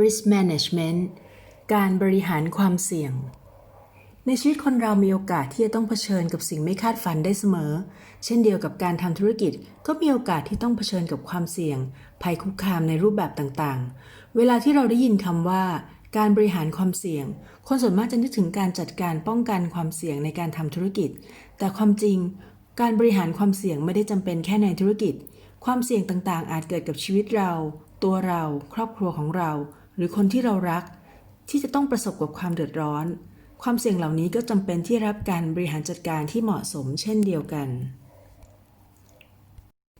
risk management การบริหารความเสี่ยง ในชีวิตคนเรามีโอกาสที่จะต้องเผชิญกับสิ่งไม่คาดฝันได้เสมอ เช่นเดียวกับการทำธุรกิจก็มีโอกาสที่ต้องเผชิญกับความเสี่ยง ภัยคุกคามในรูปแบบต่างๆ เวลาที่เราได้ยินคำว่าการบริหารความเสี่ยง คนส่วนมากจะนึกถึงการจัดการป้องกันความเสี่ยงในการทำธุรกิจ แต่ความจริง การบริหารความเสี่ยงไม่ได้จำเป็นแค่ในธุรกิจ ความเสี่ยงต่างๆ อาจเกิดกับชีวิตเรา ตัวเรา ครอบครัวของเรา หรือคนที่เรารัก ที่จะต้องประสบกับความเดือดร้อน ความเสี่ยงเหล่านี้ก็จำเป็นที่รับการบริหารจัดการที่เหมาะสมเช่นเดียวกัน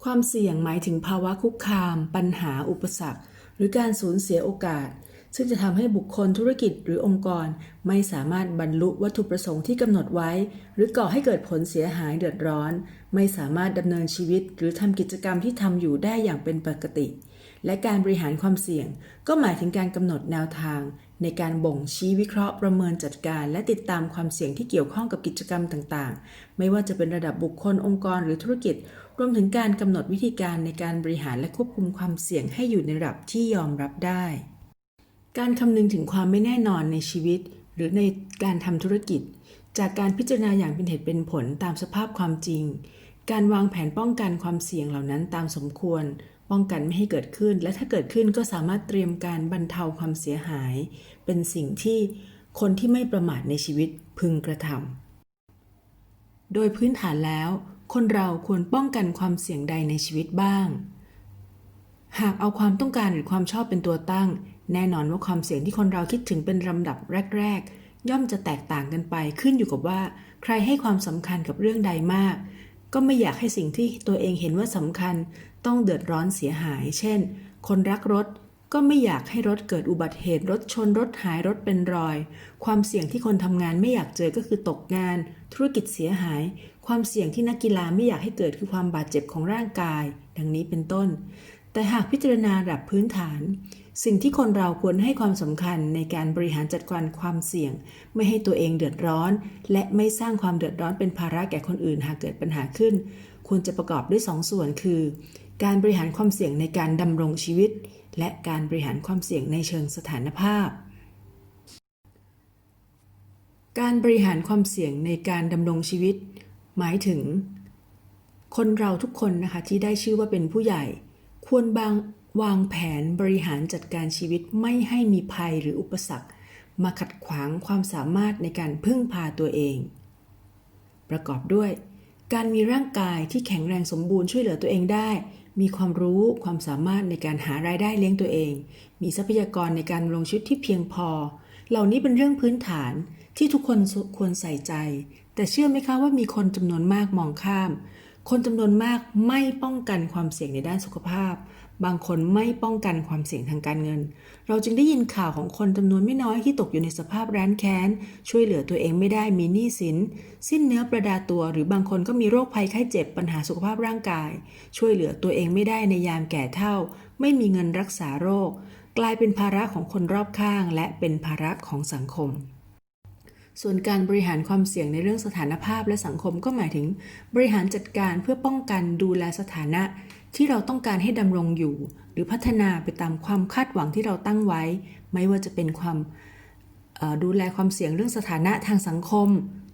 ความเสี่ยงหมายถึงภาวะคุกคาม ปัญหา อุปสรรค หรือการสูญเสียโอกาส ซึ่งจะทำให้บุคคลธุรกิจหรือองค์กร ไม่สามารถบรรลุวัตถุประสงค์ที่กำหนดไว้ หรือก่อให้เกิดผลเสียหายเดือดร้อน ไม่สามารถดำเนินชีวิต หรือทำกิจกรรมที่ทำอยู่ได้อย่างเป็นปกติ และการบริหารความเสี่ยง ก็หมายถึงการกำหนดแนวทาง ในการบ่งชี้วิเคราะห์ประเมินจัดการ และติดตามความเสี่ยงที่เกี่ยวข้องกับกิจกรรมต่างๆ ไม่ว่าจะเป็นระดับบุคคลองค์กรหรือธุรกิจ รวมถึงการกำหนดวิธีการในการบริหารและควบคุมความเสี่ยงให้อยู่ในระดับที่ยอมรับได้ การคำนึงถึงความไม่แน่นอนในชีวิต หรือในการทำธุรกิจ จากการพิจารณาอย่างเป็นเหตุเป็นผลตามสภาพความจริงการวางแผนป้องกันความเสี่ยงเหล่านั้นตามสมควร ป้องกันไม่ให้เกิดขึ้น และถ้าเกิดขึ้นก็สามารถเตรียมการบรรเทาความเสียหาย เป็นสิ่งที่คนที่ไม่ประมาทในชีวิตพึงกระทำโดยพื้นฐานแล้ว คนเราควรป้องกันความเสี่ยงใดในชีวิตบ้าง หากเอาความต้องการหรือความชอบเป็นตัวตั้ง แน่นอนว่าความเสี่ยงที่คนเราคิดถึงเป็นลำดับแรก ๆ ย่อมจะแตกต่างกันไปขึ้นอยู่กับว่า ใครให้ความสำคัญกับเรื่องใดมากก็ไม่อยากให้สิ่งที่ตัวเองเห็นว่าสำคัญ ต้องเดือดร้อนเสียหาย เช่น คนรักรถก็ไม่อยากให้รถเกิดอุบัติเหตุรถชนรถหายรถเป็นรอย ความเสี่ยงที่คนทำงานไม่อยากเจอก็คือตกงาน ธุรกิจเสียหาย ความเสี่ยงที่นักกีฬาไม่อยากให้เกิดคือความบาดเจ็บของร่างกาย ดังนี้เป็นต้น แต่หากพิจารณาระดับพื้นฐาน สิ่งที่คนเราควรให้ความสำคัญในการบริหารจัดการความเสี่ยง ไม่ให้ตัวเองเดือดร้อน และไม่สร้างความเดือดร้อนเป็นภาระแก่คนอื่นหากเกิดปัญหาขึ้น ควรจะประกอบด้วยสองส่วนคือ การบริหารความเสี่ยงในการดำรงชีวิต และการบริหารความเสี่ยงในเชิงสถานภาพ การบริหารความเสี่ยงในการดำรงชีวิต หมายถึง คนเราทุกคนนะคะที่ได้ชื่อว่าเป็นผู้ใหญ่ ควรบางวางแผนบริหารจัดการชีวิตไม่ให้มีภัยหรืออุปสรรค มาขัดขวางความสามารถในการพึ่งพาตัวเอง ประกอบด้วย การมีร่างกายที่แข็งแรงสมบูรณ์ช่วยเหลือตัวเองได้ มีความรู้ความสามารถในการหารายได้เลี้ยงตัวเอง มีทรัพยากรในการลงชีวิตที่เพียงพอ เหล่านี้เป็นเรื่องพื้นฐานที่ทุกคนควรใส่ใจ แต่เชื่อไหมคะว่ามีคนจำนวนมากมองข้าม คนจำนวนมากไม่ป้องกันความเสี่ยงในด้านสุขภาพ บางคนไม่ป้องกันความเสี่ยงทางการเงิน เราจึงได้ยินข่าวของคนจำนวนไม่น้อยที่ตกอยู่ในสภาพร้านแค้น ช่วยเหลือตัวเองไม่ได้มีหนี้สิน สิ้นเนื้อประดาตัว หรือบางคนก็มีโรคภัยไข้เจ็บปัญหาสุขภาพร่างกาย ช่วยเหลือตัวเองไม่ได้ในยามแก่เฒ่า ไม่มีเงินรักษาโรค กลายเป็นภาระของคนรอบข้าง และเป็นภาระของสังคม ส่วนการบริหารความเสี่ยงในเรื่องสถานภาพและสังคมก็หมายถึง บริหารจัดการเพื่อป้องกันดูแลสถานะ ที่เราต้องการให้ดำรงอยู่ หรือพัฒนาไปตามความคาดหวังที่เราตั้งไว้ ไม่ว่าจะเป็นความดูแลความเสี่ยงเรื่องสถานะทางสังคม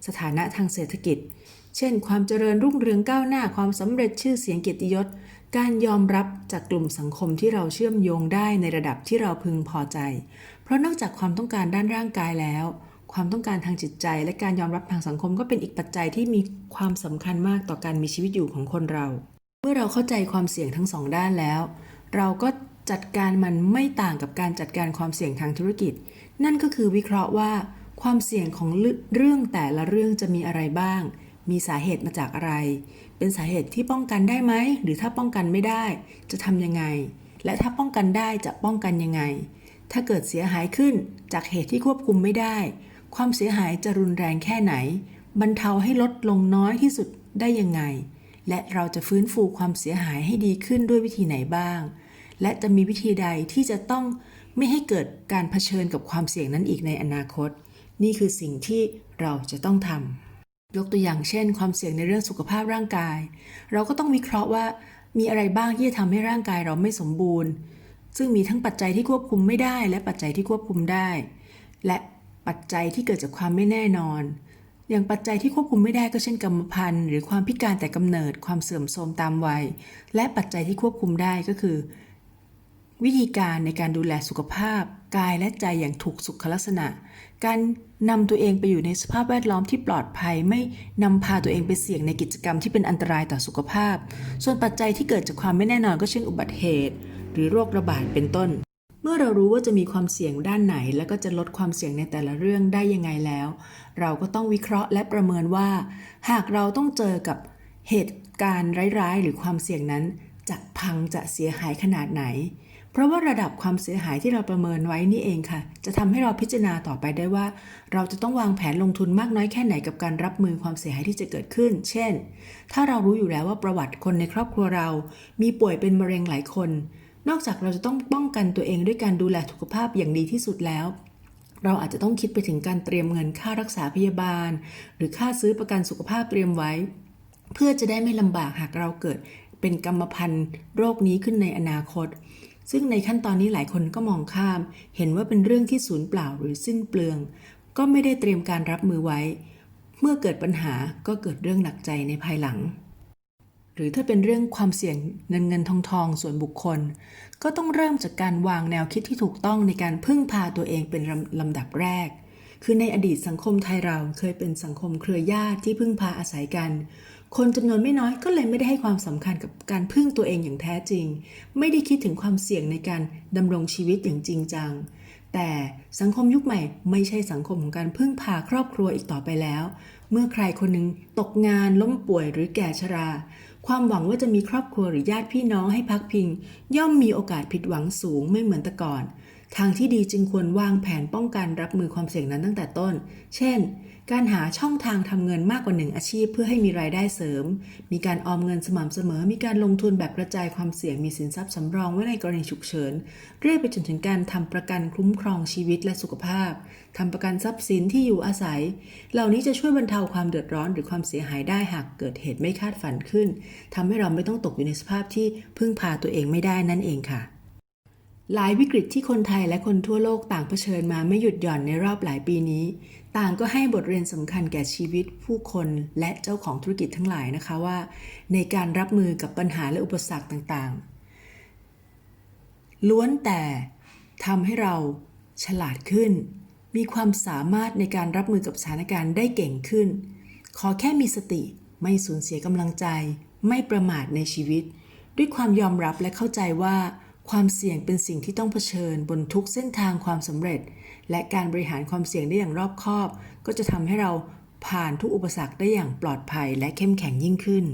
สถานะทางเศรษฐกิจ เช่น ความเจริญรุ่งเรืองก้าวหน้าความสำเร็จชื่อเสียงเกียรติยศ การยอมรับจากกลุ่มสังคมที่เราเชื่อมโยงได้ในระดับที่เราพึงพอใจ เพราะนอกจากความต้องการด้านร่างกายแล้ว ความต้องการทางจิตใจ และการยอมรับทางสังคมก็เป็นอีกปัจจัยที่มีความสำคัญมากต่อการมีชีวิตอยู่ของคนเรา เมื่อเราเข้าใจความเสี่ยงทั้งสองด้านแล้ว เราก็จัดการมันไม่ต่างกับการจัดการความเสี่ยงทางธุรกิจ นั่นก็คือวิเคราะห์ว่า ความเสี่ยงของเรื่องแต่ละเรื่องจะมีอะไรบ้าง มีสาเหตุมาจากอะไร เป็นสาเหตุที่ป้องกันได้ไหม หรือถ้าป้องกันไม่ได้ จะทำยังไง และถ้าป้องกันได้จะป้องกันยังไง ถ้าเกิดเสียหายขึ้นจากเหตุที่ควบคุมไม่ได้ ความเสียหายจะรุนแรงแค่ไหน บรรเทาให้ลดลงน้อยที่สุดได้ยังไง และเราจะฟื้นฟูความเสียหายให้ดีขึ้นด้วยวิธีไหนบ้าง และจะมีวิธีใดที่จะต้องไม่ให้เกิดการเผชิญกับความเสี่ยงนั้นอีกในอนาคต นี่คือสิ่งที่เราจะต้องทำยกตัวอย่างเช่น ความเสี่ยงในเรื่องสุขภาพร่างกาย เราก็ต้องวิเคราะห์ว่า มีอะไรบ้างที่จะทำให้ร่างกายเราไม่สมบูรณ์ ซึ่งมีทั้งปัจจัยที่ควบคุมไม่ได้ และปัจจัยที่ควบคุมได้ และ ปัจจัยที่เกิดจากความไม่แน่นอน อย่างปัจจัยที่ควบคุมไม่ได้ก็เช่นกรรมพันธุ์ หรือความพิการแต่กำเนิดความเสื่อมโทรมตามวัย และปัจจัยที่ควบคุมได้ก็คือ วิธีการในการดูแลสุขภาพ กายและใจอย่างถูกสุขลักษณะ การนำตัวเองไปอยู่ในสภาพแวดล้อมที่ปลอดภัย ไม่นำพาตัวเองไปเสี่ยงในกิจกรรมที่เป็นอันตรายต่อสุขภาพ ส่วนปัจจัยที่เกิดจากความไม่แน่นอนก็เช่นอุบัติเหตุ หรือโรคระบาดเป็นต้น เมื่อเรารู้ว่าจะมีความเสี่ยงด้านไหน แล้วก็จะลดความเสี่ยงในแต่ละเรื่องได้ยังไงแล้ว เราก็ต้องวิเคราะห์และประเมินว่า หากเราต้องเจอกับเหตุการณ์ร้ายๆ หรือความเสี่ยงนั้น จะพังจะเสียหายขนาดไหน เพราะว่าระดับความเสียหายที่เราประเมินไว้นี่เองค่ะ จะทำให้เราพิจารณาต่อไปได้ว่า เราจะต้องวางแผนลงทุนมากน้อยแค่ไหนกับการรับมือความเสียหายที่จะเกิดขึ้น เช่น ถ้าเรารู้อยู่แล้วว่าประวัติคนในครอบครัวเรา มีป่วยเป็นมะเร็งหลายคน นอกจากเราจะต้องป้องกันตัวเองด้วยการดูแลสุขภาพอย่างดีที่สุดแล้ว เราอาจจะต้องคิดไปถึงการเตรียมเงินค่ารักษาพยาบาล หรือค่าซื้อประกันสุขภาพเตรียมไว้ เพื่อจะได้ไม่ลำบากหากเราเกิดเป็นกรรมพันธุ์โรคนี้ขึ้นในอนาคต ซึ่งในขั้นตอนนี้หลายคนก็มองข้าม เห็นว่าเป็นเรื่องที่สูญเปล่าหรือสิ้นเปลือง ก็ไม่ได้เตรียมการรับมือไว้ เมื่อเกิดปัญหาก็เกิดเรื่องหนักใจในภายหลัง รือถ้าเป็นเรื่องความเสี่ยงเงินเงินทองทองส่วนบุคคล ก็ต้องเริ่มจากการวางแนวคิดที่ถูกต้องในการพึ่งพาตัวเองเป็นลำลำดับแรก คือในอดีตสังคมไทยเราเคยเป็นสังคมเครือญาติที่พึ่งพาอาศัยกัน คนจำนวนไม่น้อยก็เลยไม่ได้ให้ความสำคัญกับการพึ่งตัวเองอย่างแท้จริง ไม่ได้คิดถึงความเสี่ยงในการดำรงชีวิตอย่างจริงจังแต่สังคมยุคใหม่ไม่ใช่สังคมของการพึ่งพาครอบครัวอีกต่อไปแล้ว เมื่อใครคนหนึ่งตกงานล้มป่วยหรือแก่ชรา ความหวังว่าจะมีครอบครัวหรือญาติพี่น้องให้พักพิง ย่อมมีโอกาสผิดหวังสูงไม่เหมือนแต่ก่อน ทางที่ดีจึงควรวางแผนป้องกันรับมือความเสี่ยงนั้นตั้งแต่ต้น เช่น การหาช่องทางทำเงินมากกว่าหนึ่งอาชีพ เพื่อให้มีรายได้เสริม มีการออมเงินสม่ำเสมอ มีการลงทุนแบบกระจายความเสี่ยง มีสินทรัพย์สำรองไว้ในกรณีฉุกเฉิน เรื่อยไปจนถึงการทำประกันคุ้มครองชีวิตและสุขภาพ ทำประกันทรัพย์สินที่อยู่อาศัย เหล่านี้จะช่วยบรรเทาความเดือดร้อนหรือความเสียหายได้หากเกิดเหตุไม่คาดฝันขึ้น ทำให้เราไม่ต้องตกอยู่ในสภาพที่พึ่งพาตัวเองไม่ได้นั่นเองค่ะ หลายวิกฤตที่คนไทยและคนทั่วโลกต่างเผชิญมาไม่หยุดหย่อนในรอบหลายปีนี้ ต่างก็ให้บทเรียนสำคัญแก่ชีวิตผู้คนและเจ้าของธุรกิจทั้งหลายนะคะว่า ในการรับมือกับปัญหาและอุปสรรคต่างๆ ล้วนแต่ทำให้เราฉลาดขึ้น มีความสามารถในการรับมือกับสถานการณ์ได้เก่งขึ้น ขอแค่มีสติไม่สูญเสียกำลังใจ ไม่ประมาทในชีวิต ด้วยความยอมรับและเข้าใจว่า ความเสี่ยงเป็นสิ่งที่ต้องเผชิญบนทุกเส้นทางความสำเร็จ และการบริหารความเสี่ยงได้อย่างรอบคอบ ก็จะทำให้เราผ่านทุกอุปสรรคได้อย่างปลอดภัยและเข้มแข็งยิ่งขึ้น